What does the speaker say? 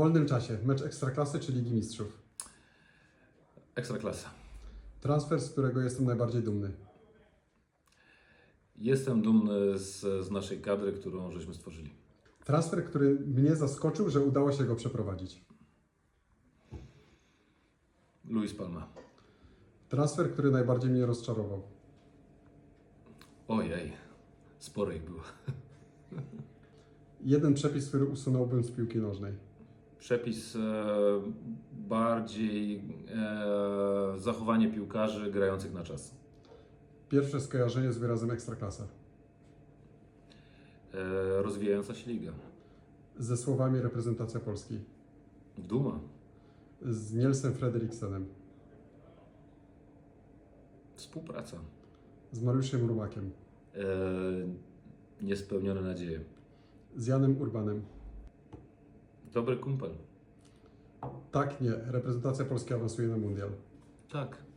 wolnym czasie mecz Ekstraklasy czy Ligi Mistrzów? Ekstraklasa. Transfer, z którego jestem najbardziej dumny. Jestem dumny z, z naszej kadry, którą żeśmy stworzyli. Transfer, który mnie zaskoczył, że udało się go przeprowadzić. Luis Palma. Transfer, który najbardziej mnie rozczarował. Ojej, sporo ich było. Jeden przepis, który usunąłbym z piłki nożnej. Przepis e, bardziej e, zachowanie piłkarzy grających na czas. Pierwsze skojarzenie z wyrazem Ekstraklasa. E, rozwijająca się liga. Ze słowami reprezentacja Polski. Duma. Z Nielsem Frederiksenem. Współpraca. Z Mariuszem Rumakiem. E, niespełnione nadzieje. Z Janem Urbanem. Dobry kumpel. Tak, nie. Reprezentacja Polski awansuje na mundial. Tak.